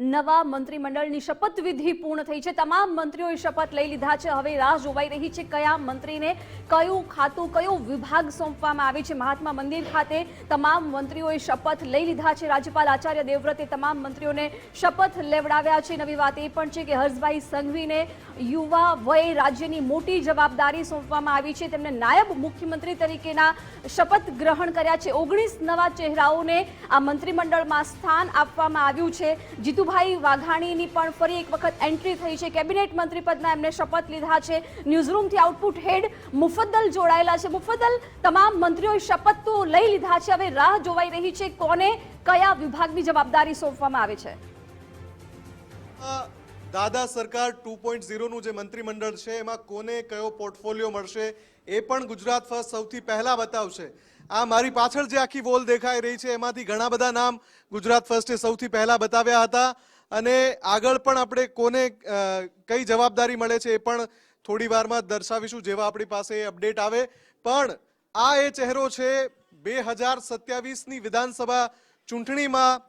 નવા મંત્રીમંડળની શપથવિધિ પૂર્ણ થઈ છે. તમામ મંત્રીઓએ શપથ લઈ લીધા છે. હવે રાહ જોવાઈ રહી છે કયા મંત્રીને કયું ખાતું, કયો વિભાગ સોંપવામાં આવે છે. મહાત્મા મંદિર ખાતે તમામ મંત્રીઓએ શપથ લઈ લીધા છે. રાજ્યપાલ આચાર્ય દેવવ્રતે તમામ મંત્રીઓને શપથ લેવડાવ્યા છે. નવી વાત એ પણ છે કે હર્ષભાઈ સંઘવીને યુવા વયે રાજ્યની મોટી જવાબદારી સોંપવામાં આવી છે. તેમને નાયબ મુખ્યમંત્રી તરીકેના શપથ ગ્રહણ કર્યા છે. ઓગણીસ નવા ચહેરાઓને આ મંત્રીમંડળમાં સ્થાન આપવામાં આવ્યું છે. જીતુભાઈ વાઘાણીની પણ ફરી એક વખત એન્ટ્રી થઈ છે. કેબિનેટ મંત્રી પદના એમને શપથ લીધા છે. ન્યૂઝરૂમથી આઉટપુટ હેડ મુફદ્દલ જોડાયેલા છે. મુફદ્દલ, તમામ મંત્રીઓએ શપથ તો લઈ લીધા છે. હવે રાહ જોવાઈ રહી છે કોને કયા વિભાગની જવાબદારી સોંપવામાં આવે છે. દાદા સરકાર ટુ પોઈન્ટ ઝીરોનું જે મંત્રીમંડળ છે, એમાં કોને કયો પોર્ટફોલિયો મળશે એ પણ ગુજરાત ફર્સ્ટ સૌથી પહેલા બતાવશે. આ મારી પાછળ જે આખી વોલ દેખાઈ રહી છે, એમાંથી ઘણા બધા નામ ગુજરાત ફર્સ્ટે સૌથી પહેલા બતાવ્યા હતા. અને આગળ પણ આપણે કોને કઈ જવાબદારી મળે છે એ પણ થોડી વારમાં દર્શાવીશું જેવા આપણી પાસે અપડેટ આવે. પણ આ એ ચહેરો છે, બે હજાર સત્યાવીસની વિધાનસભા ચૂંટણીમાં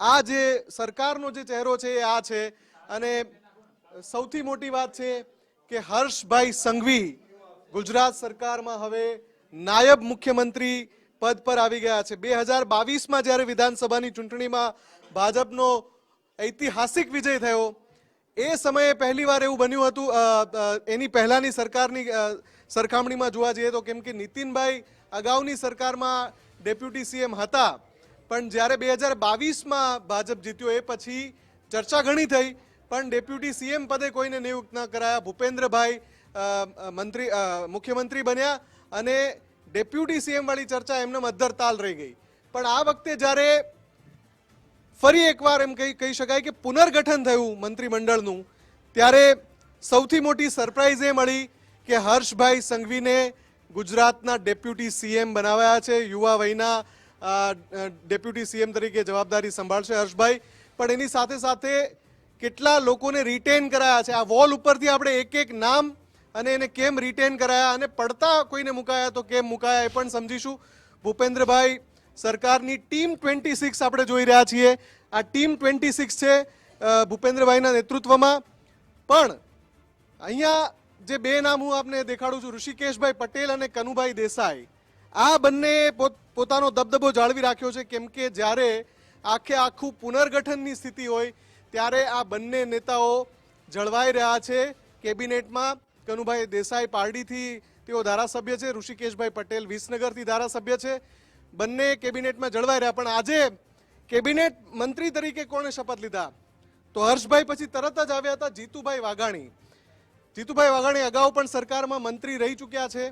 આ જે સરકારનો જે ચહેરો છે એ આ છે. અને સૌથી મોટી વાત છે કે હર્ષભાઈ સંઘવી ગુજરાત સરકારમાં હવે નાયબ મુખ્યમંત્રી પદ પર આવી ગયા છે. બે હજાર બાવીસમાં જ્યારે વિધાનસભાની ચૂંટણીમાં ભાજપનો ઐતિહાસિક વિજય થયો, એ સમયે પહેલીવાર એવું બન્યું હતું એની પહેલાંની સરકારની સરખામણીમાં જોવા જઈએ તો કેમ કે નીતિનભાઈ અગાઉની સરકારમાં ડેપ્યુટી સીએમ હતા. પણ જ્યારે બે હજાર બાવીસમાં ભાજપ જીત્યો, એ પછી ચર્ચા ઘણી થઈ. પણ ડેપ્યુટી સીએમ પદે કોઈને નિયુક્ત ન કરાયા. ભૂપેન્દ્રભાઈ મંત્રી મુખ્યમંત્રી બન્યા અને ડેપ્યુટી સીએમ વાળી ચર્ચા એમને મધ્ધર તાલ રહી ગઈ. પણ આ વખતે જ્યારે ફરી એકવાર એમ કહી કહી શકાય કે પુનર્ગઠન થયું મંત્રીમંડળનું, ત્યારે સૌથી મોટી સરપ્રાઇઝ એ મળી કે હર્ષભાઈ સંઘવીને ગુજરાતના ડેપ્યુટી સીએમ બનાવ્યા છે, યુવા વયના ડેપ્યુટી સીએમ તરીકે જવાબદારી સંભાળશે હર્ષભાઈ. પણ એની સાથે સાથે કેટલા લોકોને રિટેન કરાયા છે, આ વોલ ઉપરથી આપણે એક એક નામ અને એને કેમ રિટેન કરાયા અને પડતા કોઈને મુકાયા તો કેમ મુકાયા એ પણ સમજીશું. ભૂપેન્દ્રભાઈ, સરકારની ટીમ ટ્વેન્ટી સિક્સ આપણે જોઈ રહ્યા છીએ. આ ટીમ ટ્વેન્ટી સિક્સ છે ભૂપેન્દ્રભાઈના નેતૃત્વમાં. પણ અહીંયા જે બે નામ હું આપને દેખાડું છું, ઋષિકેશભાઈ પટેલ અને કનુભાઈ દેસાઈ. આ બંને પોત- પોતાનો દબદબો જાળવી રાખ્યો છે, કેમ કે જ્યારે આખે આખું પુનર્ગઠનની સ્થિતિ હોય, ત્યારે આ બંને નેતાઓ જળવાઈ રહ્યા છે કેબિનેટમાં. કનુભાઈ દેસાઈ પારડીથી તેઓ ધારાસભ્ય છે, ઋષિકેશભાઈ પટેલ વિસનગરથી ધારાસભ્ય છે. બંને કેબિનેટમાં જળવાઈ રહ્યા, પણ આજે કેબિનેટ મંત્રી તરીકે કોણે શપથ લીધા? તો હર્ષભાઈ પછી તરત જ આવ્યા હતા જીતુભાઈ વાઘાણી. જીતુભાઈ વાઘાણી અગાઉ પણ સરકારમાં મંત્રી રહી ચૂક્યા છે.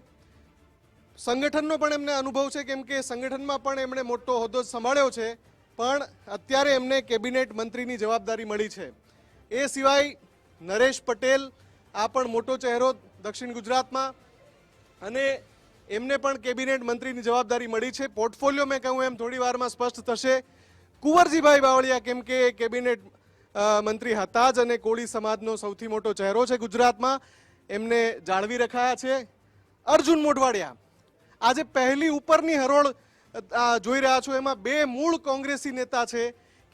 સંગઠનનો પણ એમને અનુભવ છે, કેમ કે સંગઠનમાં પણ એમણે મોટો હોદ્દો સંભાળ્યો છે, પણ અત્યારે એમને કેબિનેટ મંત્રીની જવાબદારી મળી છે. એ સિવાય નરેશ પટેલ આ પણ મોટો ચહેરો દક્ષિણ ગુજરાતમાં. અને એમને પણ કેબિનેટ મંત્રીની જવાબદારી મળી છે. પોર્ટફોલિયો મેં કહ્યું એમ થોડી વારમાં સ્પષ્ટ થશે. કુંવરજીભાઈ બાવળિયા કેમ કે કેબિનેટ મંત્રી હતા જ અને કોળી સમાજનો સૌથી મોટો ચહેરો છે ગુજરાતમાં. એમને જાળવી રખાયા છે. અર્જુન મોઢવાડિયા, આજે પહેલી ઉપરની હરોળ જોઈ રહ્યા છો. એમાં બે મૂળ કોંગ્રેસી નેતા છે.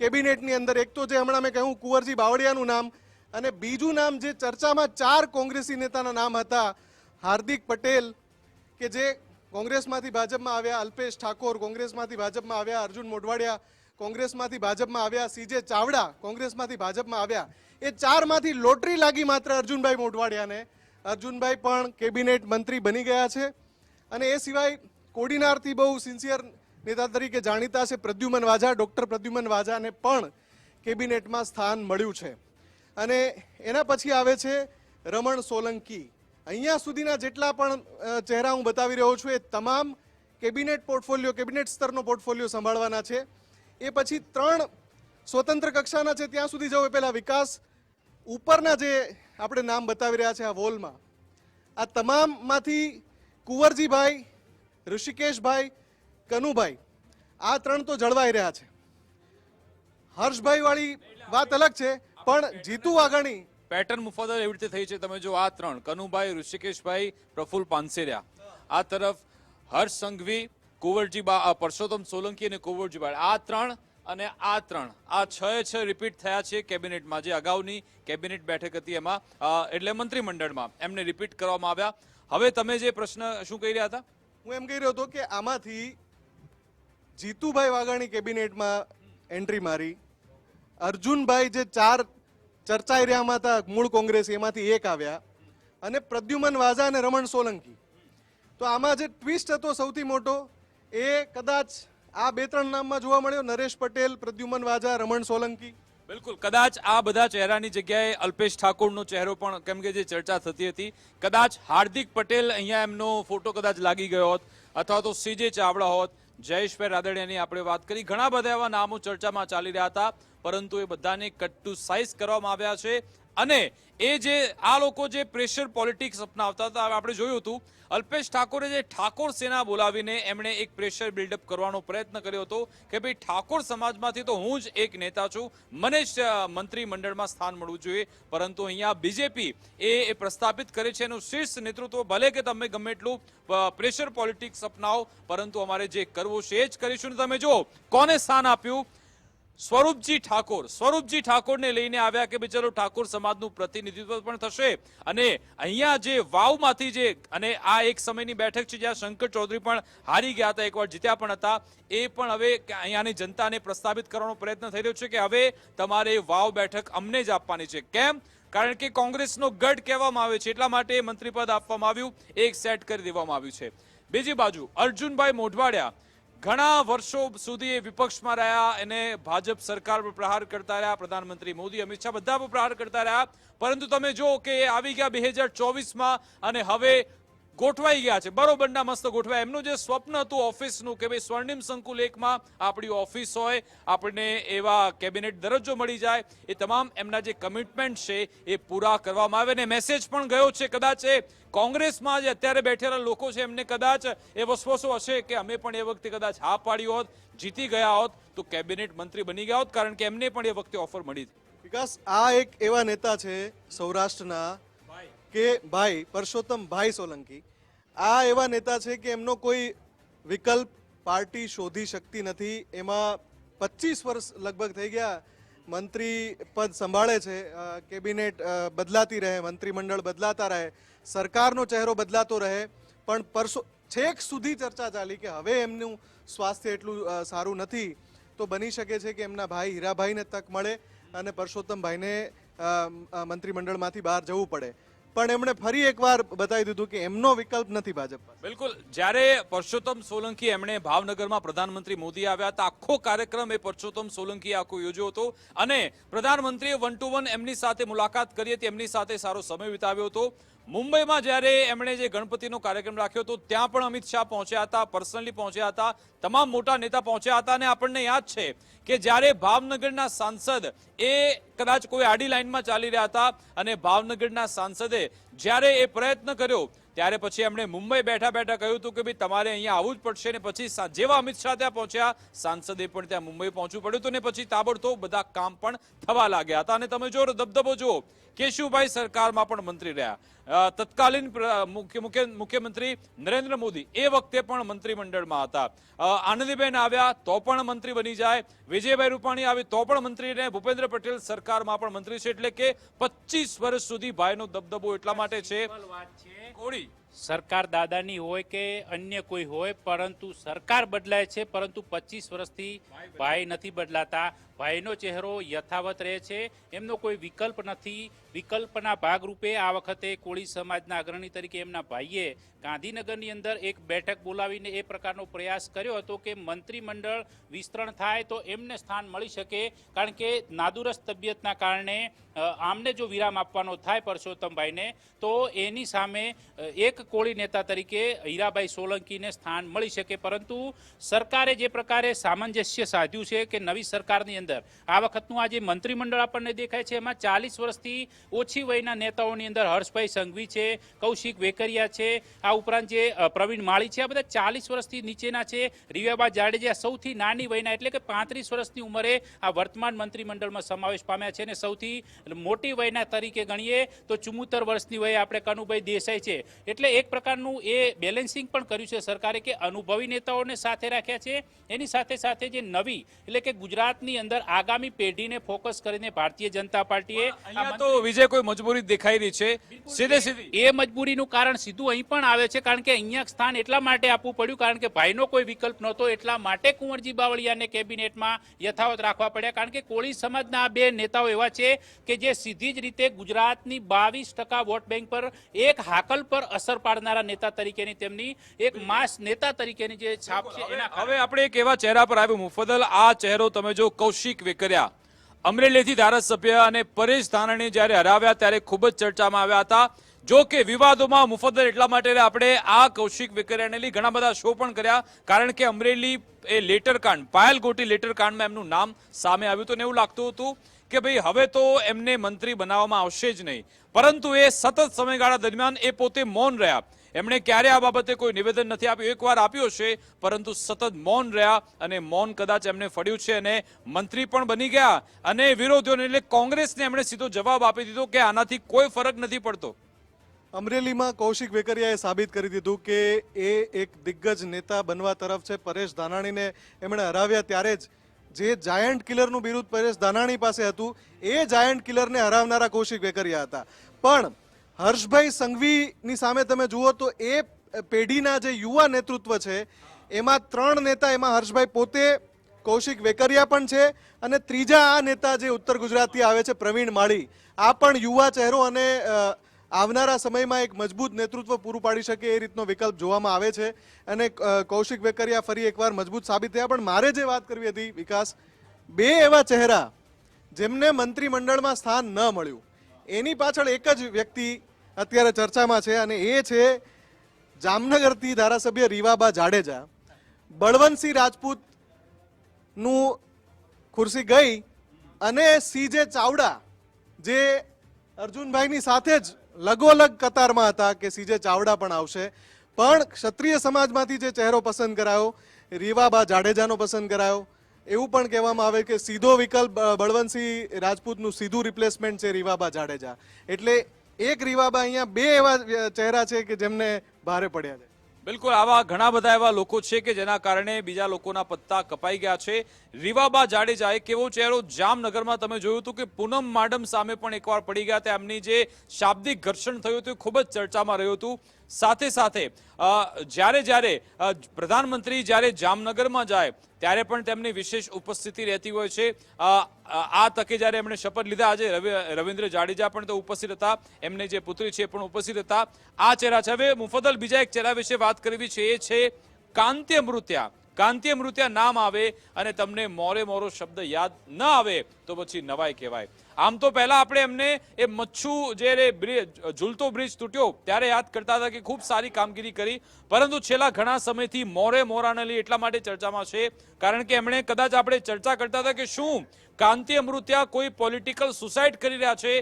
કેબિનેટની અંદર એક તો જે હમણાં મેં કહ્યું કુંવરજી બાવળિયાનું નામ અને બીજું નામ જે ચર્ચામાં ચાર કોંગ્રેસી નેતાના નામ હતા, હાર્દિક પટેલ, કે જે કોંગ્રેસમાંથી ભાજપમાં આવ્યા, અલ્પેશ ઠાકોર કોંગ્રેસમાંથી ભાજપમાં આવ્યા, અર્જુન મોઢવાડિયા કોંગ્રેસમાંથી ભાજપમાં આવ્યા, સીજે ચાવડા કોંગ્રેસમાંથી ભાજપમાં આવ્યા. એ ચારમાંથી લોટરી લાગી માત્ર અર્જુનભાઈ મોઢવાડિયાને. અર્જુનભાઈ પણ કેબિનેટ મંત્રી બની ગયા છે. અને એ સિવાય કોડીનારથી બહુ સિન્સિયર નેતા તરીકે જાણીતા છે પ્રદ્યુમન વાઝા, ડૉક્ટર પ્રદ્યુમન વાઝાને પણ કેબિનેટમાં સ્થાન મળ્યું છે. અને એના પછી આવે છે રમણ સોલંકી. અહીંયા સુધીના જેટલા પણ ચહેરા હું બતાવી રહ્યો છું, એ તમામ કેબિનેટ પોર્ટફોલિયો, કેબિનેટ સ્તરનો પોર્ટફોલિયો સંભાળવાના છે. એ પછી ત્રણ સ્વતંત્ર કક્ષાના છે, ત્યાં સુધી જવું એ પહેલાં વિકાસ. ઉપરના જે આપણે નામ બતાવી રહ્યા છે આ વોલમાં, આ તમામમાંથી કુંવરજીભાઈ, ઋષિકેશભાઈ, કનુભાઈ, આ ત્રણ તો જળવાઈ રહ્યા છે. હર્ષભાઈ વાળી વાત અલગ છે પણ જીતુ વાઘાણી પેટર્ન મુફાદર એવી રીતે થઈ છે. તમે જો આ ત્રણ કનુભાઈ ઋષિકેશભાઈ પ્રફુલ પાનસેરિયા. આ તરફ હર્ષ સંઘવી કુંવરજી બા પરસોત્તમ સોલંકી અને કુંવરજીભાઈ આ ત્રણ અને આ ત્રણ. આ છ છ રિપીટ થયા છે કેબિનેટમાં. જે અગાઉની કેબિનેટ બેઠક હતી એમાં. એટલે મંત્રીમંડળમાં એમને રિપીટ કરવામાં આવ્યા. હવે તમે જે પ્રશ્ન શું કહી રહ્યા હતા? હું એમ કહી રહ્યો હતો કે આમાંથી જીતુભાઈ વાઘાણી કેબિનેટમાં એન્ટ્રી મારી અર્જુનભાઈ જે ચાર ચર્ચાઈ રહ્યા હતા મૂળ કોંગ્રેસ, એમાંથી એક આવ્યા. અને પ્રદ્યુમન વાઝા અને રમણ સોલંકી. તો આમાં જે ટ્વિસ્ટ હતો સૌથી મોટો, એ કદાચ આ બે ત્રણ નામમાં જોવા મળ્યો, નરેશ પટેલ, પ્રદ્યુમન વાઝા, રમણ સોલંકી. બિલકુલ. કદાચ આ બધા ચહેરાની જગ્યાએ અલ્પેશ ઠાકોરનો ચહેરો પણ, કેમ કે જે ચર્ચા થતી હતી, કદાચ હાર્દિક પટેલ અહીંયા એમનો ફોટો કદાચ લાગી ગયો હોત, અથવા તો સીજે ચાવડા હોત, જયેશભાઈ રાદડિયાની આપણે વાત કરી. ઘણા બધા એવા નામો ચર્ચામાં ચાલી રહ્યા હતા. પરંતુ એ બધાને કટ ટુ સાઇઝ કરવામાં આવ્યા છે. અને એ જે આ લોકો જે પ્રેશર પોલિટિક્સ અપનાવતા હતા આપણે જોયું હતું, અલ્પેશ ઠાકોરે જે ઠાકોર સેના બોલાવીને એમણે એક પ્રેશર બિલ્ડઅપ કરવાનો પ્રયત્ન કર્યો હતો કે ભાઈ ઠાકોર સમાજમાંથી તો હું જ એક નેતા છું, મને જ મંત્રીમંડળમાં સ્થાન મળવું જોઈએ. પરંતુ અહીંયા બીજેપી એ પ્રસ્થાપિત કરે છે, એનું શીર્ષ નેતૃત્વ ભલે કે તમે ગમે એટલું પ્રેશર પોલિટિક્સ અપનાવો, પરંતુ અમારે જે કરવું છે એ જ કરીશું. ને તમે જો કોને સ્થાન આપ્યું? સ્વરૂપજી ઠાકોર, સ્વરૂપજી ઠાકોરને લઈને આવ્યા કે ભાઈ ચલો ઠાકોર સમાજનું પ્રતિનિધિત્વ પણ થશે. અને અહીંયા જે વાવમાંથી જે, અને આ એક સમયની બેઠક છે જ્યાં શંકર ચૌધરી પણ હારી ગયા હતા, એકવાર જીત્યા પણ હતા. એ પણ હવે અહીંયાની જનતાને પ્રસ્થાપિત કરવાનો પ્રયત્ન થઈ રહ્યો છે કે હવે તમારે વાવ બેઠક અમને જ આપવાની છે. કેમ? કારણ કે કોંગ્રેસનો ગઢ કહેવામાં આવે છે, એટલા માટે મંત્રીપદ આપવામાં આવ્યું, એક સેટ કરી દેવામાં આવ્યું છે. બીજી બાજુ અર્જુનભાઈ મોઢવાડિયા ઘણા વર્ષો સુધી એ વિપક્ષમાં રહ્યા, એને ભાજપ સરકાર પર પ્રહાર કરતા રહ્યા, પ્રધાનમંત્રી મોદી, અમિત શાહ બધા પર પ્રહાર કરતા રહ્યા. પરંતુ તમે જો કે આવી ગયા બે હજાર ચોવીસમાં અને હવે ગોઠવાઈ ગયા છે. બરોબરના મસ્ત ગોઠવાય. એમનું જે સ્વપ્ન હતું ઓફિસનું કે ભાઈ સ્વર્ણિમ સંકુલ એકમાં આપણી ઓફિસ હોય, આપણને એવા કેબિનેટ દરજ્જો મળી જાય, એ તમામ એમના જે કમિટમેન્ટ છે એ પૂરા કરવામાં આવે. ને મેસેજ પણ ગયો છે કદાચ એ કોંગ્રેસમાં જે અત્યારે બેઠેલા લોકો છે, એમને કદાચ એ વસવસો હશે કે અમે પણ એ વખતે કદાચ હા પાડી હોત, જીતી ગયા હોત, તો કેબિનેટ મંત્રી બની ગયા હોત, કારણ કે એમને પણ એ વખતે ઓફર મળી હતી. વિકાસ, આ એક એવા નેતા છે સૌરાષ્ટ્રના કે ભાઈ, પરસોત્તમ ભાઈ સોલંકી, આ એવા નેતા છે કે એમનો કોઈ વિકલ્પ પાર્ટી શોધી શકતી નથી. એમાં પચીસ વર્ષ લગભગ થઈ ગયા. મંત્રી પદ સંભાળે છે કેબિનેટ બદલાતી રહે, મંત્રીમંડળ બદલાતા રહે, સરકારનો ચહેરો બદલાતો રહે. પણ પરસો, છેક સુધી ચર્ચા ચાલી કે હવે એમનું સ્વાસ્થ્ય એટલું સારું નથી, તો બની શકે છે કે એમના ભાઈ હીરાભાઈને તક મળે અને પરસોત્તમભાઈને મંત્રીમંડળમાંથી બહાર જવું પડે. પણ એમણે ફરી એકવાર બતાવી દીધું કે એમનો વિકલ્પ નથી ભાજપ બિલકુલ. જ્યારે પરસોત્તમ સોલંકી એમણે ભાવનગરમાં પ્રધાનમંત્રી મોદી આવ્યા હતા, આખો કાર્યક્રમ એ પરસોત્તમ સોલંકી આખો યોજ્યો હતો. અને પ્રધાનમંત્રીએ વન ટુ વન એમની સાથે મુલાકાત કરી હતી, એમની સાથે સારો સમય વિતાવ્યો હતો. મુંબઈમાં જ્યારે એમણે જે ગણપતિનો કાર્યક્રમ રાખ્યો હતો, ત્યાં પણ અમિત શાહ પહોંચ્યા હતા, પર્સનલી પહોંચ્યા હતા, તમામ મોટા નેતા પહોંચ્યા હતા અને આપણને યાદ છે કે જ્યારે ભાવનગરના સાંસદ એ કદાચ કોઈ આડી લાઇનમાં ચાલી રહ્યા હતા અને ભાવનગરના સાંસદે જ્યારે એ પ્રયત્ન કર્યો, ત્યારે પછી એમણે મુંબઈ બેઠા બેઠા કહ્યું હતું કે ભાઈ તમારે અહીંયા આવવું જ પડશે ને પછી જેવા અમિત શાહ ત્યાં પહોંચ્યા, સાંસદે પણ ત્યાં મુંબઈ પહોંચવું પડ્યું હતું ને પછી તાબડતોબ બધા કામ પણ થવા લાગ્યા હતા. અને તમે જો દબદબો જુઓ કેશુભાઈ સરકારમાં પણ મંત્રી રહ્યા. તત્કાલીન મુખ્યમંત્રી નરેન્દ્ર મોદી એ વખતે પણ મંત્રીમંડળમાં હતા. આનંદીબેન આવ્યા તો પણ મંત્રી બની જાય. વિજયભાઈ રૂપાણી આવી તો પણ મંત્રી રહે. ભૂપેન્દ્ર પટેલ સરકારમાં પણ મંત્રી છે એટલે કે પચીસ વર્ષ સુધી ભાઈનો દબદબો એટલા માટે છે. કોળી. સરકાર દાદાની હોય કે અન્ય કોઈ હોય પરંતુ સરકાર બદલાય છે પરંતુ પચીસ વર્ષથી ભાઈ નથી બદલાતા. ભાઈનો ચહેરો યથાવત રહે છે. એમનો કોઈ વિકલ્પ નથી. વિકલ્પના ભાગરૂપે આ વખતે કોળી સમાજના અગ્રણી તરીકે એમના ભાઈએ ગાંધીનગરની અંદર એક બેઠક બોલાવીને એ પ્રકારનો પ્રયાસ કર્યો હતો કે મંત્રીમંડળ વિસ્તરણ થાય તો એમને સ્થાન મળી શકે. કારણ કે નાદુરસ્ત તબિયતના કારણે આમને જો વિરામ આપવાનો થાય પરસોત્તમભાઈને, તો એની સામે એક કોળી નેતા તરીકે હીરાભાઈ સોલંકીને સ્થાન મળી શકે. પરંતુ સરકારે જે પ્રકારે સામંજસ્ય સાધ્યું છે કે નવી સરકારની અંદર આ વખતનું આ જે મંત્રીમંડળ આપણને દેખાય છે. એમાં ચાલીસ વર્ષથી ઓછી વયના નેતાઓની અંદર હર્ષભાઈ સંઘવી છે, કૌશિક વેકરિયા છે, આ ઉપરાંત જે પ્રવીણ માળી છે, આ બધા ચાલીસ વર્ષથી નીચેના છે. રિવાબા જાડેજા સૌથી નાની વયના, એટલે કે પાંત્રીસ વર્ષની ઉંમરે આ વર્તમાન મંત્રીમંડળમાં સમાવેશ પામ્યા છે. અને સૌથી મોટી વયના તરીકે ગણીએ તો ચુમ્મોતર વર્ષની વયે આપણે કનુભાઈ દેસાઈ છે. એટલે એક પ્રકારનું એ બેલેન્સિંગ પણ કર્યું છે સરકારે કે અનુભવી નેતાઓને સાથે રાખ્યા છે. એની સાથે સાથે જે નવી, એટલે કે ગુજરાતની અંદર આગામી પેઢીને ફોકસ કરીને ભારતીય જનતા પાર્ટીએ તો વિજય કોઈ મજબૂરી દેખાઈ રહી છે. સીધે સીધી. એ મજબૂરીનું કારણ સીધું અહીં પણ આવે છે કારણ કે અહીંયા સ્થાન એટલા માટે આપવું પડ્યું કારણ કે ભાઈનો કોઈ વિકલ્પ નહોતો એટલા માટે કુંવરજી બાવળિયાને કેબિનેટમાં યથાવત રાખવા પડ્યા કારણ કે કોળી સમાજના આ બે નેતાઓ એવા છે કે જે સીધી જ રીતે ગુજરાતની બાવીસ ટકા વોટ બેંક પર એક હાકલ પર અસર પાડનારા નેતા તરીકેની તેમની એક માસ નેતા તરીકેની જે છાપ છે એના હવે આપણે એક એવા ચહેરા પર આવ્યું. મુફદલ આ ચહેરો તમે જો કૌશિક વેકરિયા. અમરેલીથી ધારાસભ્ય અને પરેશ ધાનાણી જ્યારે હરાવ્યા ત્યારે ખૂબ જ ચર્ચામાં આવ્યા હતા. જો કે વિવાદોમાં મુફદ્દલ એટલા માટે આપણે આ કૌશિક વેકરિયાને લઈ ઘણા બધા શો પણ કર્યા. કારણ કે અમરેલી એ લેટર કાંડ પાયલ ગોટી લેટર કાંડમાં એમનું નામ સામે આવ્યું હતું એવું લાગતું હતું કે ભાઈ હવે તો એમને મંત્રી બનાવવામાં આવશે જ નહીં. પરંતુ એ સતત સમયગાળા દરમિયાન એ પોતે મૌન રહ્યા. એમણે ક્યારે આ બાબતે કોઈ નિવેદન નથી આપ્યું. એકવાર આપ્યું છે, પરંતુ સતત મૌન રહ્યા અને મૌન કદાચ એમને ફળ્યું છે અને મંત્રી પણ બની ગયા. અને વિરોધીઓને એટલે કોંગ્રેસને એમણે સીધો જવાબ આપી દીધો કે આનાથી કોઈ ફરક નથી પડતો. અમરેલીમાં કૌશિક વેકરિયાએ સાબિત કરી દીધું કે એ એક દિગ્ગજ નેતા બનવા તરફ છે પરેશ ધાનાણીને એમણે હરાવ્યા ત્યારે જ જે જાયન્ટ કિલરનું બિરુદ પરેશ ધાનાણી પાસે હતું, એ જાયન્ટ કિલરને હરાવનારા કૌશિક વેકરિયા હતા. પણ હર્ષભાઈ સંઘવીની સામે તમે જુઓ તો એ પેઢીના જે યુવા નેતૃત્વ છે, એમાં ત્રણ નેતા એમાં હર્ષભાઈ પોતે, કૌશિક વેકરિયા પણ છે અને ત્રીજા આ નેતા જે ઉત્તર ગુજરાતથી આવે છે, પ્રવીણ માળી. આ પણ યુવા ચહેરો અને આવનારા સમયમાં એક મજબૂત નેતૃત્વ પૂરું પાડી શકે એ રીતનો વિકલ્પ જોવામાં આવે છે અને કૌશિક વેકરિયા ફરી એકવાર મજબૂત સાબિત થયા. પણ મારે જે વાત કરવી હતી વિકાસ, બે એવા ચહેરા જેમને મંત્રીમંડળમાં સ્થાન ન મળ્યું. એની પાછળ એક જ વ્યક્તિ અત્યારે ચર્ચામાં છે અને એ છે જામનગરથી ધારાસભ્ય રીવાબા જાડેજા. બળવંતસિંહ રાજપૂતનું ખુરશી ગઈ અને સીજે ચાવડા, જે અર્જુનભાઈની સાથે જ લગોલગ કતારમાં હતા કે સીજે ચાવડા પણ આવશે. પણ ક્ષત્રિય સમાજમાંથી જે ચહેરો પસંદ કરાયો, રીવાબા જાડેજાનો પસંદ કરાયો એવું પણ કહેવામાં આવે કે સીધો વિકલ્પ બળવંતસિંહ રાજપૂતનું સીધું રિપ્લેસમેન્ટ છે રીવાબા જાડેજા. એટલે એક રીવાબા અહીંયા બે એવા ચહેરા છે કે જેમને ભારે પડ્યા છે. બિલકુલ, આવા ઘણા બધા એવા લોકો છે કે જેના કારણે બીજા લોકોના પત્તા કપાઈ ગયા છે. રીવાબા જાડેજા એક એવો ચહેરો જામનગરમાં તમે જોયું હતું કે પૂનમ માડમ સામે પણ એકવાર પડી ગયા હતા. એમની જે શાબ્દિક ઘર્ષણ થયું હતું ખૂબ જ ચર્ચામાં રહ્યું હતું. સાથે સાથે જ્યારે જ્યારે પ્રધાનમંત્રી જ્યારે જામનગરમાં જાય, ત્યારે પણ તેમની વિશેષ ઉપસ્થિતિ રહેતી હોય છે. આ તકે જ્યારે એમણે શપથ લીધા, આજે રવિ- રવિન્દ્ર જાડેજા પણ તો ઉપસ્થિત હતા. એમને જે પુત્રી છે પણ ઉપસ્થિત હતા. આ ચહેરા છે. હવે મુફદલ બીજા એક ચહેરા વિશે વાત કરવી છે એ છે કાંત્ય મૃત્યા. કાંત્ય મૃત્યા નામ આવે અને તમને મોરે મોરો શબ્દ યાદ ન આવે તો પછી નવાઈ કહેવાય. આમ તો પહેલા આપણે એમને એ મચ્છુ જે ઝૂલતો બ્રિજ તૂટ્યો, ત્યારે યાદ કરતા હતા કે ખૂબ સારી કામગીરી કરી. પરંતુ છેલ્લા ઘણા સમયથી મોરે મોરાને લઈ એટલા માટે ચર્ચામાં છે. કારણ કે એમણે કદાચ આપણે ચર્ચા કરતા હતા કે શું કાંતિ અમૃત્યા કોઈ પોલિટિકલ સુસાઇડ કરી રહ્યા છે,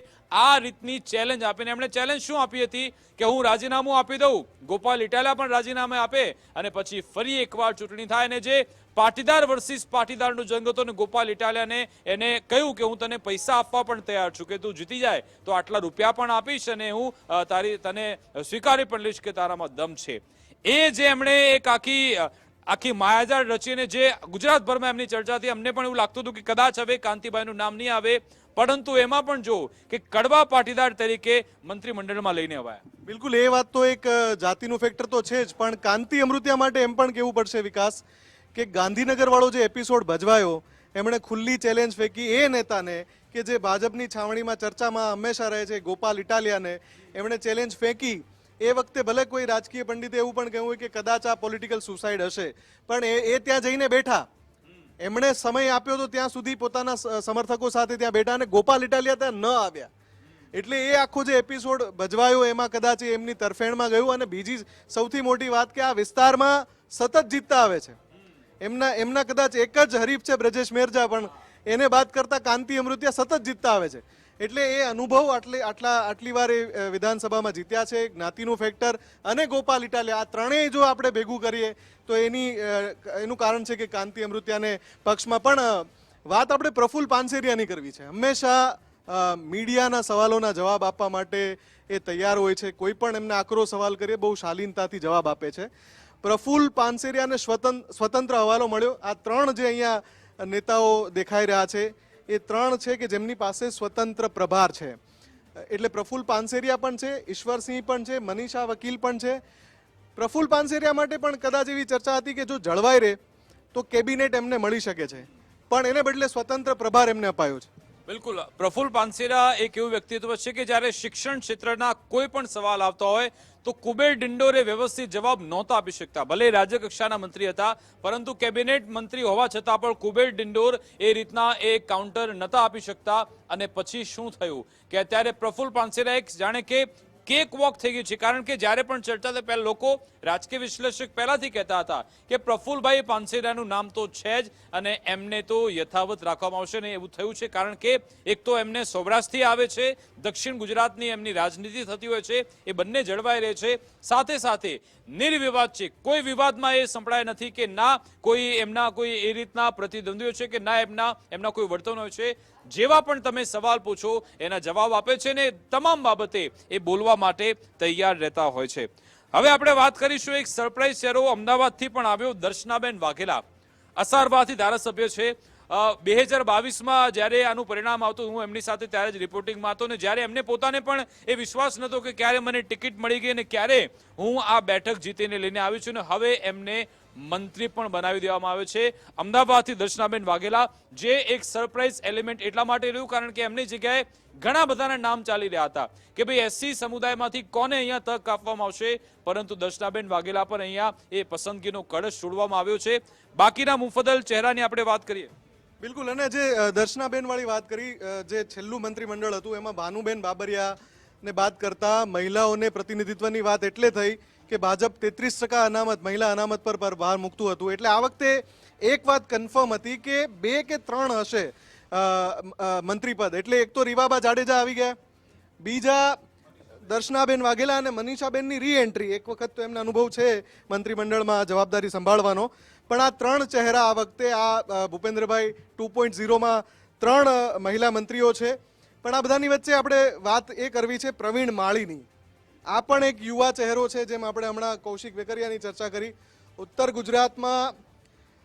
આ રીતની ચેલેન્જ આપીને એમણે ચેલેન્જ શું આપી હતી કે હું રાજીનામું આપી દઉં? ગોપાલ ઇટાલા પણ રાજીનામે આપે અને પછી ફરી એકવાર ચૂંટણી થાય અને જે પાટીદાર વર્સિસ પાટીદારનો જંગ હતો ને ગોપાલ ઇટાલિયાને એને કહ્યું કે હું તને પૈસા આપવા પણ તૈયાર છું કે તું જીતી જાય, તો આટલા રૂપિયા પણ આપીશ અને હું તારી તને સ્વીકારી પણ લઈશ કે તારામાં દમ છે. એ જે એમણે એક આખી આખી માયાજાળ રચીને જે ગુજરાતભરમાં એમની ચર્ચાથી અમને પણ એવું લાગતું હતું કે કદાચ હવે કાંતિભાઈનું નામ નહીં આવે. પરંતુ એમાં પણ જો કે કડવા પાટીદાર તરીકે મંત્રીમંડળમાં લઈને અવાયા. બિલકુલ, એ વાત તો એક જાતિનું ફેક્ટર તો છે જ, પણ કાંતિ અમૃત્યા માટે એમ પણ કેવું પડશે વિકાસ? કે ગાંધીનગર વાળો જે એપિસોડ ભજવાયો, એમણે ખુલ્લી ચેલેન્જ ફેંકી એ નેતાને કે જે ભાજપની છાવણીમાં ચર્ચામાં હંમેશા રહે છે, ગોપાલ ઇટાલિયાને, એમણે ચેલેન્જ ફેંકી એ વખતે ભલે કોઈ રાજકીય પંડિતે એવું પણ કહ્યું હોય કે કદાચ આ પોલિટિકલ સુસાઇડ હશે, પણ એ એ ત્યાં જઈને બેઠા. એમણે સમય આપ્યો તો ત્યાં સુધી પોતાના સમર્થકો સાથે ત્યાં બેઠા અને ગોપાલ ઇટાલિયા ત્યાં ન આવ્યા. એટલે એ આખો જે એપિસોડ ભજવાયો એમાં કદાચ એમની તરફેણમાં ગયું અને બીજી સૌથી મોટી વાત કે આ વિસ્તારમાં સતત જીતતા આવે છે. એમના એમના કદાચ એક જ હરીફ છે બ્રજેશ મેરજા, પણ એને બાદ કરતા કાંતિ અમૃત્યા સતત જીતતા આવે છે. એટલે એ અનુભવ આટલે આટલા આટલી વાર એ વિધાનસભામાં જીત્યા છે, જ્ઞાતિનું ફેક્ટર અને ગોપાલ ઇટાલિયા. આ ત્રણેય જો આપણે ભેગું કરીએ, તો એની એનું કારણ છે કે કાંતિ અમૃત્યાને પક્ષમાં પણ વાત આપણે પ્રફુલ પાનસેરિયાની કરવી છે. હંમેશા મીડિયાના સવાલોના જવાબ આપવા માટે એ તૈયાર હોય છે. કોઈ પણ એમને આકરો સવાલ કરીએ, બહુ શાલીનતાથી જવાબ આપે છે. પ્રફુલ પાનસેરિયાને સ્વતં- સ્વતંત્ર હવાલો મળ્યો. આ ત્રણ જે અહીંયા નેતાઓ દેખાઈ રહ્યા છે એ ત્રણ છે કે જેમની પાસે સ્વતંત્ર પ્રભાર છે. એટલે પ્રફુલ પાનસેરિયા પણ છે, ઈશ્વરસિંહ પણ છે, મનીષા વકીલ પણ છે. પ્રફુલ પાનસેરિયા માટે પણ કદાચ એવી ચર્ચા હતી કે જો જળવાઈ રહે, તો કેબિનેટ એમને મળી શકે છે. પણ એને બદલે સ્વતંત્ર પ્રભાર એમને અપાયો છે. બિલકુલ. પ્રફુલ પાનસેરા એક એવું વ્યક્તિત્વ છે કે જ્યારે શિક્ષણ ક્ષેત્રના કોઈ પણ સવાલ આવતા હોય તો કુબેર ડિંડોરે વ્યવસ્થિત જવાબ નહોતા આપી શકતા. ભલે રાજ્ય કક્ષાના મંત્રી હતા, પરંતુ કેબિનેટ મંત્રી હોવા છતાં પણ કુબેર ડિંડોર એ રીતના એ કાઉન્ટર નહોતા આપી શકતા. અને પછી શું થયું? કે અત્યારે પ્રફુલ પાનસેરા એક જાણે કે કેક વોક થઈ ગયું છે. કારણ કે જ્યારે પણ ચર્ચા થઈ પહેલા લોકો રાજકીય વિશ્લેષક પહેલાથી કહેતા હતા કે પ્રફુલભાઈ પાનસેરાનું નામ તો છે જ અને એમને તો યથાવત રાખવામાં આવશે ને એવું થયું છે. કારણ કે એક તો એમને સૌરાષ્ટ્રથી આવે છે, દક્ષિણ ગુજરાતની એમની રાજનીતિ થતી હોય છે, એ બંને જળવાઈ રહે છે. સાથે સાથે નિર્વિવાદ છે. કોઈ વિવાદમાં એ સંપડાય નથી કે ના કોઈ એમના કોઈ એ રીતના પ્રતિદ્વંદીઓ છે કે ના એમના એમના કોઈ વર્તનો છે. જેવા પણ તમે સવાલ પૂછો, એના જવાબ આપે છે ને તમામ બાબતે એ બોલવા માટે તૈયાર રહેતા હોય છે. હવે આપણે વાત કરીશું, એક સરપ્રાઈઝ ચહેરો અમદાવાદથી પણ આવ્યો, દર્શનાબેન વાઘેલા. અસારવાથી ધારાસભ્ય છે. બે હજાર બાવીસમાં જ્યારે આનું પરિણામ આવતું, હું એમની સાથે ત્યારે જ રિપોર્ટિંગમાં હતો ને જ્યારે એમને પોતાને પણ એ વિશ્વાસ નહોતો કે ક્યારે મને ટિકિટ મળી ગઈ અને ક્યારે હું આ બેઠક જીતીને લઈને આવ્યું છું ને હવે એમને મંત્રી પણ બનાવી દેવામાં આવે છે. અમદાવાદથી દર્શનાબેન વાઘેલા, જે એક સરપ્રાઈઝ એલિમેન્ટ એટલા માટે રહ્યું કારણ કે એમની જગ્યાએ ઘણા બધાના નામ ચાલી રહ્યા હતા કે ભાઈ એસસી સમુદાયમાંથી કોને અહીંયા તક આપવામાં આવશે? પરંતુ દર્શનાબેન વાઘેલા પર અહીંયા એ પસંદગીનો કળશ છોડવામાં આવ્યો છે. બાકીના મુફદલ ચહેરાની આપણે વાત કરીએ. બિલકુલ, અને જે દર્શનાબેન વાળી વાત કરી જે છેલ્લું મંત્રીમંડળ હતું, એમાં ભાનુબેન બાબરિયા ને બાદ કરતા મહિલાઓને પ્રતિનિધિત્વની વાત એટલે થઈ કે ભાજપ તેત્રીસ ટકા અનામત, મહિલા અનામત પર ભાર મૂકતું હતું. એટલે આ વખતે એક વાત કન્ફર્મ હતી કે બે કે ત્રણ હશે મંત્રીપદ એટલે એક તો રીવાબા જાડેજા આવી ગયા. બીજા દર્શનાબેન વાઘેલા અને મનીષાબેનની રી એન્ટ્રી એક વખત તો એમને અનુભવ છે મંત્રીમંડળમાં જવાબદારી સંભાળવાનો. પણ આ ત્રણ ચહેરા આ વખતે આ ભૂપેન્દ્રભાઈ ટુ પોઈન્ટ ઝીરોમાં ત્રણ મહિલા મંત્રીઓ છે. પણ આ બધાની વચ્ચે આપણે વાત એ કરવી છે પ્રવીણ માળીની. આ પણ એક યુવા ચહેરો છે જેમ આપણે હમણાં કૌશિક વેકરિયાની ચર્ચા કરી. ઉત્તર ગુજરાતમાં,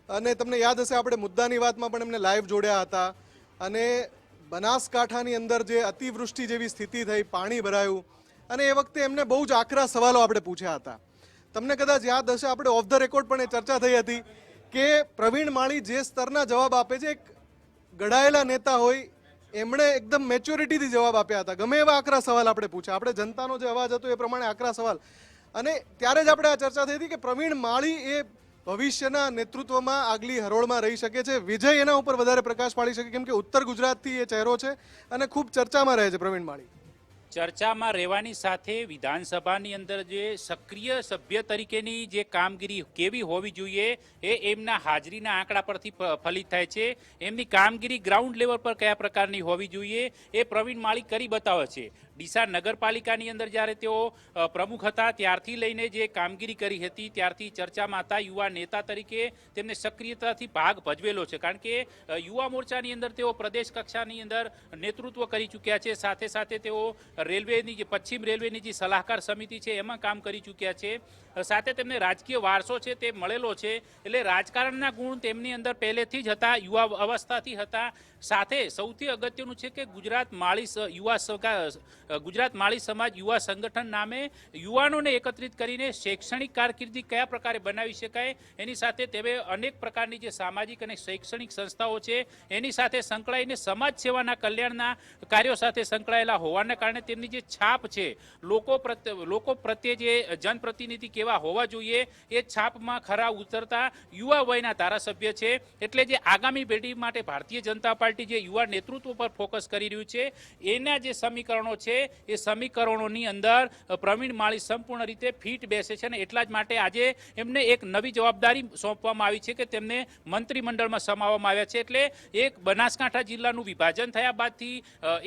અને તમને યાદ હશે આપણે મુદ્દાની વાતમાં પણ એમને લાઈવ જોડ્યા હતા. અને બનાસકાંઠાની અંદર જે અતિવૃષ્ટિ જેવી સ્થિતિ થઈ, પાણી ભરાયું, અને એ વખતે એમને બહુ જ આકરા સવાલો આપણે પૂછ્યા હતા. તમને કદાચ યાદ હશે, આપણે ઓફ ધ રેકોર્ડ પણ એ ચર્ચા થઈ હતી કે પ્રવીણ માળી જે સ્તરના જવાબ આપે છે, એક ગડાયેલા નેતા હોય એમણે એકદમ મેચ્યોરિટીથી જવાબ આપ્યા હતા. ગમે એવા આકરા સવાલ આપણે પૂછ્યા આપણે જનતાનો જે અવાજ હતો એ પ્રમાણે આકરા સવાલ. અને ત્યારે જ આપણે આ ચર્ચા થઈ હતી કે પ્રવીણ માળી એ ભવિષ્યના નેતૃત્વમાં આગલી હરોળમાં રહી શકે છે. વિજય એના ઉપર વધારે પ્રકાશ પાડી શકે, કેમ કે ઉત્તર ગુજરાતથી એ ચહેરો છે અને ખૂબ ચર્ચામાં રહે છે પ્રવીણ માળી. ચર્ચામાં રહેવાની સાથે વિધાનસભાની અંદર જે સક્રિય સભ્ય તરીકેની જે કામગીરી કેવી હોવી જોઈએ એ એમના હાજરીના આંકડા પરથી ફલિત થાય છે. એમની કામગીરી ગ્રાઉન્ડ લેવલ પર કયા પ્રકારની હોવી જોઈએ એ પ્રવીણ માળી કરી બતાવે છે. ડીસા નગરપાલિકાની અંદર જ્યારે તેઓ પ્રમુખ હતા, ત્યારથી લઈને જે કામગીરી કરી હતી, ત્યારથી ચર્ચામાં હતા, યુવા નેતા તરીકે તેમને સક્રિયતાથી ભાગ ભજવેલો છે. કારણ કે યુવા મોરચાની અંદર તેઓ પ્રદેશ કક્ષાની અંદર નેતૃત્વ કરી ચૂક્યા છે. સાથે સાથે તેઓ રેલવેની જે, પશ્ચિમ રેલવેની જે સલાહકાર સમિતિ છે, એમાં કામ કરી ચૂક્યા છે. સાથે તેમને રાજકીય વારસો છે તે મળેલો છે. એટલે રાજકારણના ગુણ તેમની અંદર પહેલેથી જ હતા, યુવા અવસ્થાથી હતા. સાથે સૌથી અગત્યનું છે કે ગુજરાત માળી યુવા ગુજરાત માળી સમાજ યુવા સંગઠન નામે યુવાનોને એકત્રિત કરીને શૈક્ષણિક કારકિર્દી કયા પ્રકારે બનાવી શકાય, એની સાથે તેવે અનેક પ્રકારની જે સામાજિક અને શૈક્ષણિક સંસ્થાઓ છે, એની સાથે સંકળાઈને સમાજ સેવાના કલ્યાણના કાર્યો સાથે સંકળાયેલા હોવાના કારણે તેમની જે છાપ છે, લોકો પ્રત્યે લોકો પ્રત્યે જે જનપ્રતિનિધિ કેવા હોવા જોઈએ, એ છાપમાં ખરા ઉતરતા યુવા વયના ધારાસભ્ય છે, એટલે જે આગામી પેઢી માટે ભારતીય જનતા પાર્ટી જે યુવા નેતૃત્વ પર ફોકસ કરી રહ્યું છે, એના જે સમીકરણો છે, એ સમીકરણોની અંદર પ્રવીણ માળી સંપૂર્ણ રીતે ફિટ બેસે છે અને એટલા જ માટે આજે એમને એક નવી જવાબદારી સોંપવામાં આવી છે કે તેમને મંત્રીમંડળમાં સમાવવામાં આવ્યા છે. એટલે એક બનાસકાંઠા જિલ્લાનું વિભાજન થયા બાદથી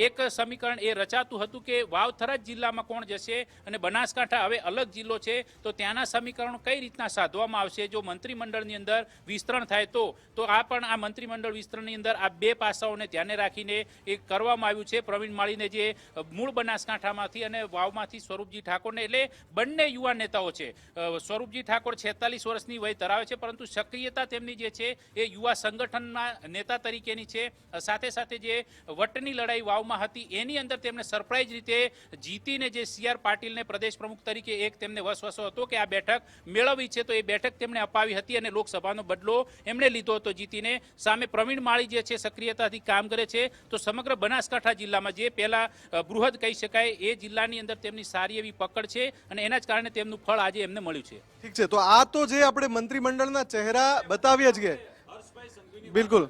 એક સમીકરણ એ રચાતું હતું કે વાવથરા જિલ્લામાં કોણ જશે અને બનાસકાંઠા હવે અલગ જિલ્લો છે, તો ત્યાંના સમીકરણો કઈ રીતના સાધવામાં આવશે? જો મંત્રીમંડળની અંદર વિસ્તરણ થાય તો તો આ પણ આ મંત્રીમંડળ વિસ્તરણની અંદર આ બે પાસે પાસાઓને ધ્યાને રાખીને એ કરવામાં આવ્યું છે. પ્રવીણ માળીને જે મૂળ બનાસકાંઠામાંથી અને વાવમાંથી સ્વરૂપજી ઠાકોરને, એટલે બંને યુવા નેતાઓ છે. સ્વરૂપજી ઠાકોર છેતાલીસ વર્ષની વય ધરાવે છે, પરંતુ સક્રિયતા તેમની જે છે એ યુવા સંગઠનના નેતા તરીકેની છે. સાથે સાથે જે વટની લડાઈ વાવમાં હતી, એની અંદર તેમણે સરપ્રાઇઝ રીતે જીતીને જે સી આર પાટીલને પ્રદેશ પ્રમુખ તરીકે એક તેમને વસવસો હતો કે આ બેઠક મેળવવી છે, તો એ બેઠક તેમણે અપાવી હતી અને લોકસભાનો બદલો એમણે લીધો હતો જીતીને. સામે પ્રવીણ માળી જે છે સક્રિયતાથી કામ કરે છે તો સમગ્ર બનાસકાંઠા જિલ્લામાં જે પહેલાં બૃહદ કહી શકાય એ જિલ્લાની અંદર તેમની સારી એવી પકડ છે અને એના જ કારણે તેમનું ફળ આજે એમને મળ્યું છે. ઠીક છે તો આ તો જે આપણે મંત્રીમંડળના ચહેરા બતાવીએ જ કે. બિલકુલ.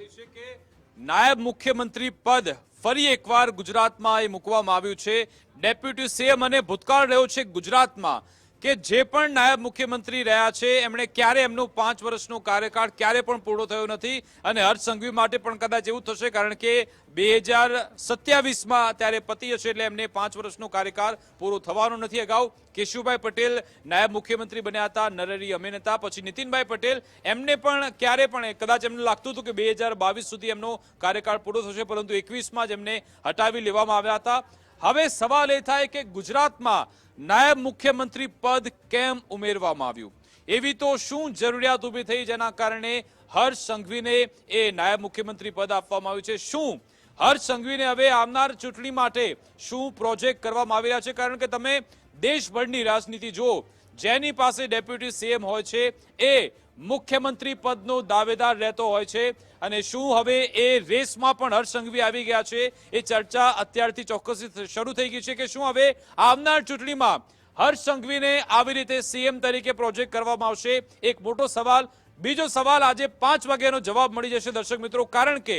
નાયબ મુખ્યમંત્રી પદ ફરી એકવાર ગુજરાતમાં એ મૂકવામાં આવ્યું છે. ડેપ્યુટી સીએમ અને ભૂતકાળ રહ્યો છે ગુજરાતમાં. કે જે પણ નાયબ મુખ્યમંત્રી રહ્યા છે, એમણે ક્યારે એમનો પાંચ વર્ષનો કાર્યકાળ ક્યારે પણ પૂરો થયો નથી અને હર્ષ સંઘવી માટે પણ કદાચ એવું થશે, કારણ કે બે હજાર સત્યાવીસમાં ત્યારે પતિ હશે એટલે એમને પાંચ વર્ષનો કાર્યકાળ પૂરો થવાનો નથી અગાઉ. કેશુભાઈ પટેલ નાયબ મુખ્યમંત્રી બન્યા હતા, નરેરી અમીન હતા પછી નીતિનભાઈ પટેલ, એમને પણ ક્યારે પણ કદાચ એમને લાગતું હતું કે બે સુધી એમનો કાર્યકાળ પૂરો થશે, પરંતુ એકવીસમાં જ એમને હટાવી લેવામાં આવ્યા હતા. હવે સવાલ એ થાય કે ગુજરાતમાં નાયબ મુખ્યમંત્રી પદ કેમ ઉમેરવામાં આવ્યું? એવી તો શું જરૂરિયાત ઊભી થઈ જેના કારણે હર્ષ સંઘવીને એ નાયબ મુખ્યમંત્રી પદ આપવામાં આવ્યું છે? શું હર્ષ સંઘવીને હવે આવનાર ચૂંટણી માટે શું પ્રોજેક્ટ કરવામાં આવી રહ્યા છે? કારણ કે તમે દેશભરની રાજનીતિ જુઓ, જેની પાસે ડેપ્યુટી સીએમ હોય છે, એ મુખ્યમંત્રી પદનો દાવેદાર રહેતો હોય છે અને શું હવે એ રેસમાં પણ હર્ષ સંઘવી આવી ગયા છે? એ ચર્ચા અત્યારથી ચોક્કસથી શરૂ થઈ ગઈ છે કે શું હવે આવનાર ચૂંટણીમાં હર્ષ સંઘવીને આવી રીતે સીએમ તરીકે પ્રોજેક્ટ કરવામાં આવશે? એક મોટો સવાલ. બીજો સવાલ આજે પાંચ વાગ્યાનો જવાબ મળી જશે દર્શક મિત્રો. કારણ કે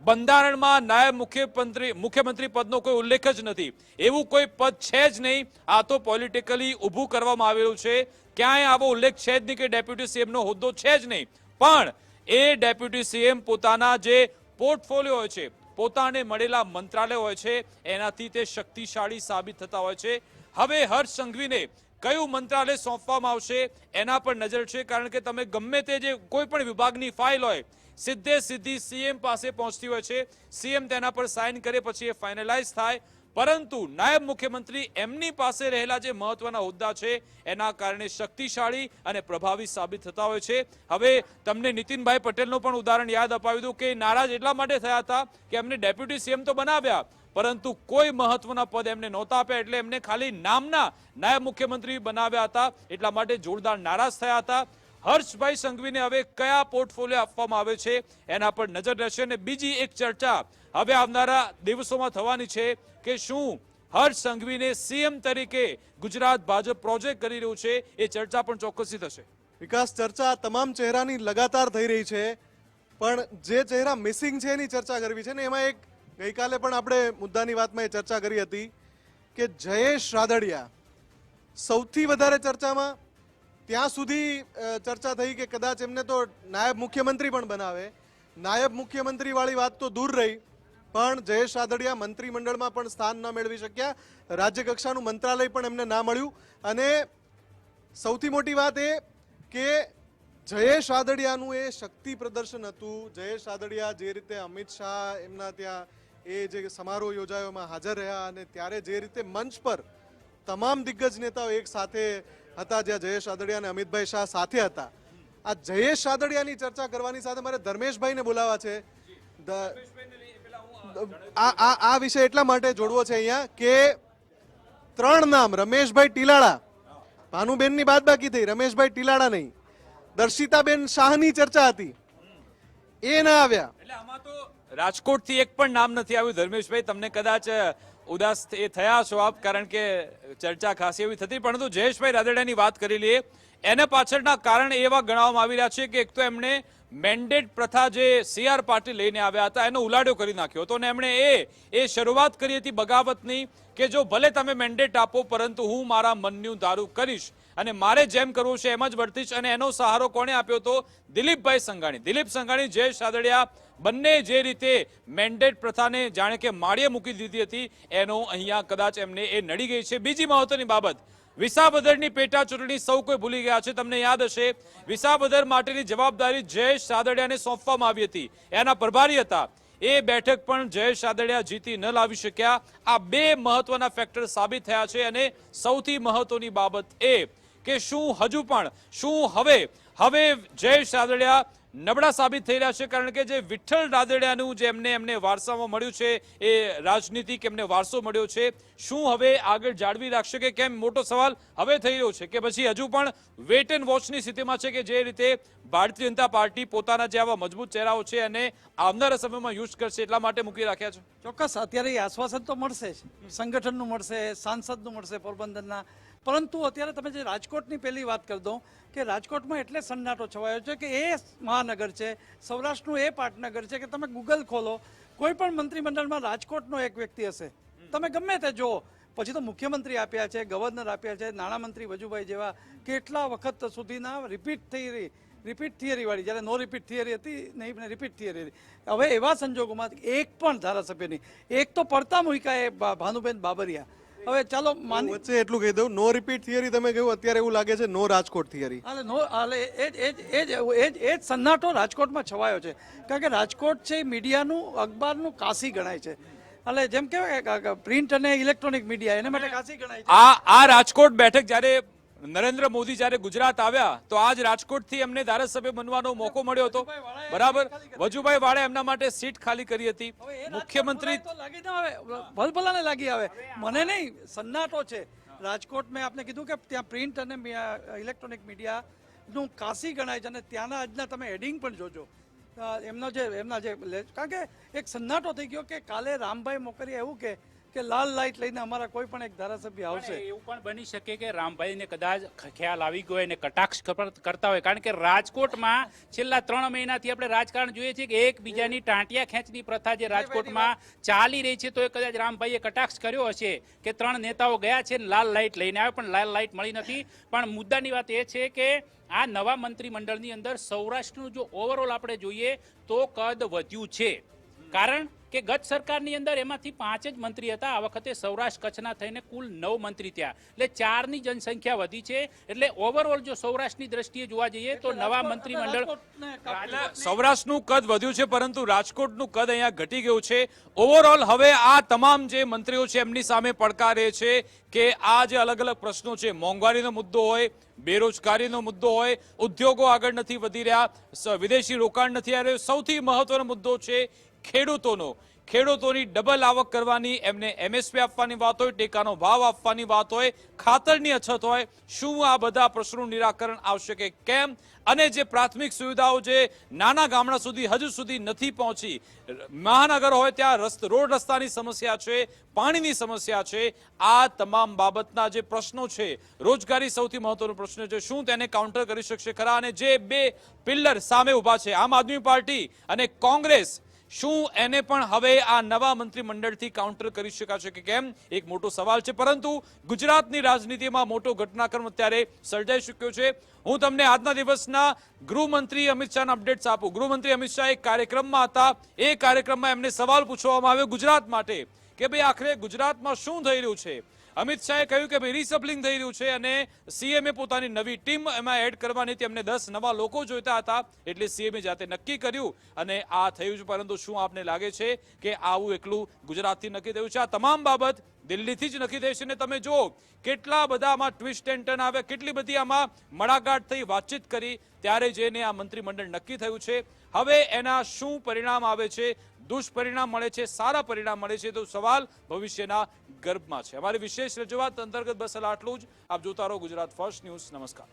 બંધારણમાં નાયબ મુખ્યમંત્રી મુખ્યમંત્રી પદનો કોઈ ઉલ્લેખ જ નથી. એવું કોઈ પદ છે જ નહીં. આ તો પોલિટિકલી ઊભું કરવામાં આવેલું છે. ક્યાંય આવો ઉલ્લેખ છે જ નહીં કે ડેપ્યુટી સીએમનો હોદ્દો છે જ નહીં. પણ એ ડેપ્યુટી સીએમ પોતાના જે પોર્ટફોલિયો હોય છે, પોતાને મળેલા મંત્રાલય હોય છે, એનાથી તે શક્તિશાળી સાબિત થતા હોય છે. હવે હર્ષ સંઘવીને કયું મંત્રાલય સોંપવામાં આવશે એના પર નજર છે, કારણ કે તમે ગમે તે જે કોઈ પણ વિભાગની ફાઇલ હોય સીધે સીધી સીએમ પાસે પહોંચતી હોય છે. સીએમ તેના પર સાઇન કરે, પછી એ ફાઇનલાઇઝ થાય. પરંતુ નાયબ મુખ્યમંત્રી એમની પાસે રહેલા જે મહત્વના હોદ્દા છે, એના કારણે શક્તિશાળી અને પ્રભાવી સાબિત થતા હોય છે. હવે તમને નીતિનભાઈ પટેલનું પણ ઉદાહરણ યાદ અપાવ્યું હતું કે નારાજ એટલા માટે થયા હતા કે એમને ડેપ્યુટી સીએમ તો બનાવ્યા, પરંતુ કોઈ મહત્વના પદ એમને નહોતા આપ્યા એટલે એમને ખાલી નામના નાયબ મુખ્યમંત્રી બનાવ્યા હતા. એટલા માટે જોરદાર નારાજ થયા હતા. હર્ષભાઈ સંઘવીને હવે કયા પોર્ટફોલિયો આપવામાં આવે છે એના પર નજર રહેશે અને બીજી એક ચર્ચા હવે આવનારા દિવસોમાં થવાની છે કે શું હર્ષ સંઘવીને સીએમ તરીકે ગુજરાત ભાજપ પ્રોજેક્ટ કરી રહ્યું છે એ ચર્ચા પણ ચોક્કસથી થશે. વિકાસ ચર્ચા તમામ ચહેરાની લગાતાર થઈ રહી છે, પણ જે ચહેરા મિસિંગ છે એની ચર્ચા કરવી છે ને એમાં એક ગઈકાલે પણ આપણે મુદ્દાની વાતમાં એ ચર્ચા કરી હતી કે જયેશ રાદડિયા સૌથી વધારે ચર્ચામાં ત્યાં સુધી ચર્ચા થઈ કે કદાચ એમને તો નાયબ મુખ્યમંત્રી પણ બનાવે. નાયબ મુખ્યમંત્રી વાળી વાત તો દૂર રહી, પણ જયેશ રાદડિયા મંત્રીમંડળમાં પણ સ્થાન ન મેળવી શક્યા. રાજ્ય કક્ષાનું મંત્રાલય પણ એમને ના મળ્યું. અને સૌથી મોટી વાત એ કે જયેશ રાદડિયાનું એ શક્તિ પ્રદર્શન હતું. જયેશ રાદડિયા જે રીતે અમિત શાહ એમના ત્યાં એ જે સમારોહ યોજાયો હાજર રહ્યા અને ત્યારે જે રીતે મંચ પર તમામ દિગ્ગજ નેતાઓ એક સાથે હતા, જ્યાં જયેશ આદડિયા અને અમિતભાઈ શાહ સાથે હતા. આ જયેશ આદડિયાની ચર્ચા કરવાની સાથે મારે ધર્મેશભાઈને બોલાવા છે. આ આ વિષય એટલા માટે જોડવો છે અહીંયા કે ત્રણ નામ, રમેશભાઈ ટીલાળા. ભાનુબેનની બાદ બાકી થઈ, રમેશભાઈ ટીલાળા નહીં. દર્શિતાબેન શાહની ચર્ચા હતી. એ ના આવ્યા. એટલે આમાં તો રાજકોટથી એક પણ નામ નથી આવ્યું. ધર્મેશભાઈ, તમને કદાચ ઉદાસ એ થયા છો આપ, કારણ કે ચર્ચા ખાસી એવી થતી, પરંતુ જયેશભાઈ રાદડિયાની વાત કરી લઈએ. એના પાછળના કારણ એવા ગણાવવામાં આવી રહ્યા છે કે એક તો એમણે મેન્ડેટ પ્રથા જે સી આર લઈને આવ્યા હતા, એનો ઉલાડ્યો કરી નાખ્યો હતો, અને એમણે એ એ શરૂઆત કરી હતી બગાવતની કે જો ભલે તમે મેન્ડેટ આપો, પરંતુ હું મારા મનનું દારૂ કરીશ. અને મારે જેમ કરવું છે એમ જ વર્તીશ અને એનો સહારો કોણે આપ્યો હતો દિલીપભાઈ સંઘાણી. દિલીપ સંઘાણી જયેશ સાદડિયા. બંને જે રીતે મેન્ડેટ પ્રથાને જાણે કે માળીએ મૂકી દીધી હતી, એનો અહીંયા કદાચ એમને એ નડી ગઈ છે. બીજી મહત્વની બાબત, વિસાવદરની પેટા ચૂંટણી સૌ કોઈ ભૂલી ગયા છે. તમને યાદ હશે, વિસાવદર માટેની જવાબદારી જયેશ સાદડિયાને સોંપવામાં આવી હતી. એના પ્રભારી હતા. એ બેઠક પણ જયેશ સાદડિયા જીતી ન લાવી શક્યા. આ બે મહત્વના ફેક્ટર સાબિત થયા છે અને સૌથી મહત્વની બાબત એ કે શું હજુ પણ, શું હવે? હવે જયેશ રાદડિયા નબળા સાબિત થઈ રહ્યા છે કારણ કે જે વિઠ્ઠલ રાદડિયાનું જે એમને એમને વારસામાં મળ્યું છે, એ રાજનીતિક એમને વારસો મળ્યો છે, શું હવે આગળ જાળવી રાખશે કે કેમ? મોટો સવાલ હવે થઈ રહ્યો છે કે પછી હજુ પણ વેટ એન્ડ વોચની સ્થિતિમાં છે કે જે રીતે ભારતીય જનતા પાર્ટી પોતાના જે આવા મજબૂત ચહેરાઓ છે અને આવનારા સમયમાં યુઝ કરશે એટલા માટે મૂકી રાખ્યા છે. ચોક્કસ, અત્યારે આશ્વાસન તો મળશે જ. સંગઠનનું મળશે, સાંસદનું મળશે પોરબંદરના પરંતુ અત્યારે તમે જે રાજકોટની પહેલી વાત કરી દો કે રાજકોટમાં એટલે સન્નાટો છવાયો છે કે એ મહાનગર છે, સૌરાષ્ટ્રનું એ પાટનગર છે કે તમે ગૂગલ ખોલો, કોઈ પણ મંત્રીમંડળમાં રાજકોટનો એક વ્યક્તિ હશે. તમે ગમે તે જુઓ. પછી તો મુખ્યમંત્રી આપ્યા છે, ગવર્નર આપ્યા છે, નાણામંત્રી વજુભાઈ જેવા કેટલા વખત સુધીના રિપીટ થઈ રહી રિપીટ થિયરી વાળી, જ્યારે નો રિપીટ થિયરી હતી, નહીં રિપીટ થિયરી હવે એવા સંજોગોમાં એક પણ ધારાસભ્યની, એક તો પડતા મૂક્યા એ ભાનુબેન બાબરિયા હવે ચાલો માની વચ્ચે એટલું કહી દઉં નો રિપીટ થિયરી તમે કહ્યું અત્યારે એવું લાગે છે નો રાજકોટ થિયરી હાલે નો હાલે એ જ એ જ એ જ એ જ એ જ સન્નાટો રાજકોટમાં છવાયો છે. કારણ કે રાજકોટ છે એ મીડિયાનું અખબારનું કાશી ગણાય છે. એટલે જેમ કે પ્રિન્ટ અને ઇલેક્ટ્રોનિક મીડિયા એને માટે કાશી ગણાય છે. આ આ રાજકોટ બેઠક જ્યારે નરેન્દ્ર મોદી જ્યારે ગુજરાત આવ્યા તો આજ રાજકોટથી એમને ધારાસભ્ય બનવાનો મોકો મળ્યો હતો. બરાબર? વજુભાઈ વાળે એમના માટે સીટ ખાલી કરી હતી. મુખ્યમંત્રી લાગી ના આવે. ભલભલાને લાગી આવે. મને નહીં સન્નાટો છે. રાજકોટ મેં આપને કીધું કે ત્યાં પ્રિન્ટ અને ઇલેક્ટ્રોનિક મીડિયાનું કાશી ગણાય છે અને ત્યાંના આજના તમે હેડિંગ પણ જોજો. એમનો જે એમના જે કારણ કે એક સન્નાટો થઈ ગયો કે કાલે રામભાઈ મોકરિયા એવું કે કે લાલ લાઇટ લઈને અમારા કોઈ પણ એક ધારાસભ્ય આવશે. એવું પણ બની શકે કે રામભાઈને કદાચ ખ્યાલ આવી ગયો અને કટાક્ષ કરતા હોય. કારણ કે રાજકોટમાં છેલ્લા ત્રણ મહિનાથી આપણે રાજકારણ જોઈએ છીએ કે એકબીજાની ટાંટિયા ખેંચની પ્રથા જે રાજકોટમાં ચાલી રહી છે તો એ કદાચ રામભાઈએ કટાક્ષ કર્યો હશે કે ત્રણ નેતાઓ ગયા છે ને લાલ લાઇટ લઈને આવે પણ લાલ લાઇટ મળી નથી. પણ મુદ્દાની વાત એ છે કે આ નવા મંત્રીમંડળની અંદર સૌરાષ્ટ્રનું જો ઓવરઓલ આપણે જોઈએ તો કદ વધ્યું છે. કારણ કે ગત સરકારની અંદર એમાંથી પાંચ જ મંત્રી હતા. આ વખતે સૌરાષ્ટ્ર કચ્છના થઈને કુલ નવ મંત્રી થયા. એટલે ચારની જનસંખ્યા વધી છે. એટલે ઓવરઓલ જો સૌરાષ્ટ્રની દ્રષ્ટિએ જોવા જઈએ તો નવા મંત્રીમંડળ રાજકોટને સૌરાષ્ટ્રનું કદ વધ્યું છે પરંતુ રાજકોટનું કદ અહીંયા ઘટી ગયું છે. ઓવરઓલ હવે આ તમામ જે મંત્રીઓ છે એમની સામે પડકારે છે કે આ જે અલગ અલગ પ્રશ્નો છે મોંઘવારીનો મુદ્દો હોય બેરોજગારીનો મુદ્દો હોય ઉદ્યોગો આગળ નથી વધી રહ્યા વિદેશી રોકાણ નથી આવી રહ્યું. સૌથી મહત્વનો મુદ્દો છે ખેડૂતોનો. ખેડૂતોની ડબલ આવક કરવાની, એમને એમએસપી આપવાની વાત હોય, ટેકાનો ભાવ આપવાની વાત હોય, ખાતરની અછત હોય, શું આ બધા પ્રશ્નોનું નિરાકરણ આવશે કે કેમ? અને જે પ્રાથમિક સુવિધાઓ જે નાના ગામડા સુધી, હજુ સુધી નથી પહોંચી, મહાનગર હોય ત્યાં રસ્ત, રોડ રસ્તાની સમસ્યા છે, પાણીની સમસ્યા છે, આ તમામ બાબતના જે પ્રશ્નો છે, રોજગારી સૌથી મહત્વનો પ્રશ્ન છે, શું તેને કાઉન્ટર કરી શકશે ખરા? અને જે બે પિલ્લર સામે ઊભા છે, આમ આદમી પાર્ટી અને કોંગ્રેસ શું એને પણ હવે આ નવા મંત્રીમંડળથી કાઉન્ટર કરી શકાશે કે કેમ? એક મોટો સવાલ છે. પરંતુ ગુજરાતની રાજનીતિમાં મોટો ઘટનાક્રમ અત્યારે સર્જાઈ ચૂક્યો છે. હું તમને આજના દિવસના ગૃહમંત્રી અમિત શાહના અપડેટ્સ આપું. ગૃહમંત્રી અમિત શાહ એક કાર્યક્રમમાં હતા. એ કાર્યક્રમમાં એમને સવાલ પૂછવામાં આવ્યો ગુજરાત માટે કે ભાઈ આખરે ગુજરાતમાં શું થઈ રહ્યું છે? અમિત શાહે કહ્યું કે ભાઈ રિસબલિંગ થઈ રહ્યું છે અને સીએમએ પોતાની નવી ટીમ એમાં એડ કરવાની હતી એમને દસ નવા લોકો જોઈતા હતા એટલે સીએમએ જાતે નક્કી કર્યું અને આ થયું છે. પરંતુ શું આપને લાગે છે કે આવું એકલું ગુજરાતથી નક્કી થયું છે? આ તમામ બાબત દિલ્હીથી જ નક્કી થઈ છે અને તમે જુઓ, કેટલા બધા આમાં ટ્વિસ્ટ એન્ડ ટર્ન આવ્યા કેટલી બધી આમાં મડાગાટ થઈ વાતચીત કરી, ત્યારે જઈને આ મંત્રીમંડળ નક્કી થયું છે. હવે એના શું પરિણામ આવે છે? દુષ્પરિણામ મળે છે, સારા પરિણામ મળે છે. તો સવાલ ભવિષ્યના ગર્ભમાં છે. અમારી વિશેષ રજૂઆત અંતર્ગત બસ આટલું જ. આપ જોતા રહો ગુજરાત ફર્સ્ટ ન્યૂઝ. નમસ્કાર.